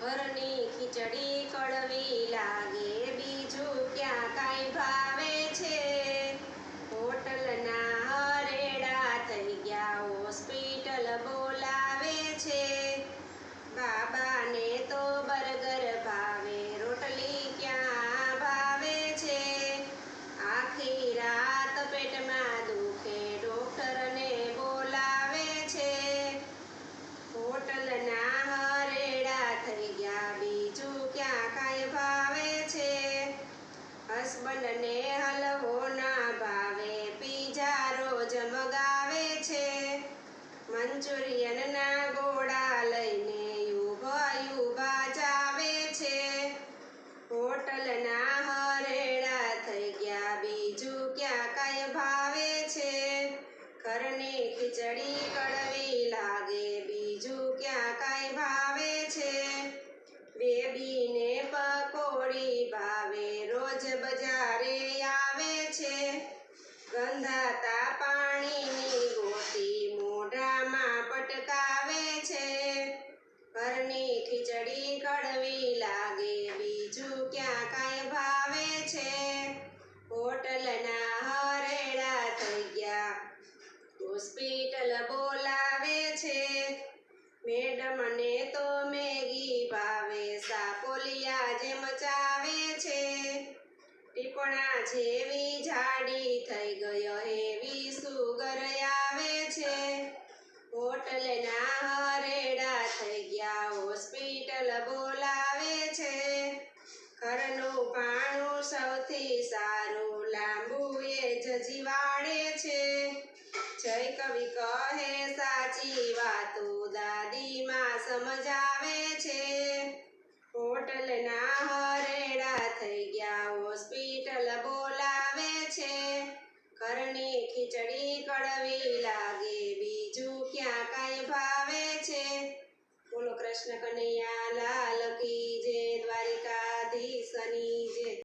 ઘરની ખીચડી કડવી લાગે. હસબન્ડને હલવો ના ભાવે, પીઝા રોજ મગાવે છે. મંચુરિયનના ગોળા લઈને યુભા યુભા છે. હોટલના હરેડા થઈ ગયા, બીજું ક્યાં કાંઈ ભાવે છે. ઘરની ખીચડી કડવી લાગે, બીજું ક્યાં કાંઈ ભાવે છે. બેબીને પકોડી ભાવે રોજ બજારે આવે છે. ગંધાતા પાણીની ગોટી મોઢામાં પટકાવે છે. ઘરની ખીચડી કડવી લાગે, બીજું ક્યાં કાંઈ ભાવે છે. હોટલના હરેડા થઈ ગયા. હોસ્પિટલ બોલાવે છે. મેડમને તો મેગી ભાવે, સાપોલિયા જેમ છે ટીપણા જેવી જાડી થઈ ગયો, એવી સુગર આવે છે. હોટલના હરેડા થઈ ગયા, હોસ્પિટલ બોલાવે છે. ઘરનું પાણું સૌથી સારું, લાંબુ એ જ જીવાડે છે. જય કવિ કહે, સાચી વાતો દાદીમાં સમજાવે છે. હોટલના થઈ ગયા. હોસ્પિટલ બોલાવે છે. ઘરની ખીચડી કડવી લાગે. બીજું ક્યાં કાંઈ ભાવે છે? બોલો કૃષ્ણ કનૈયા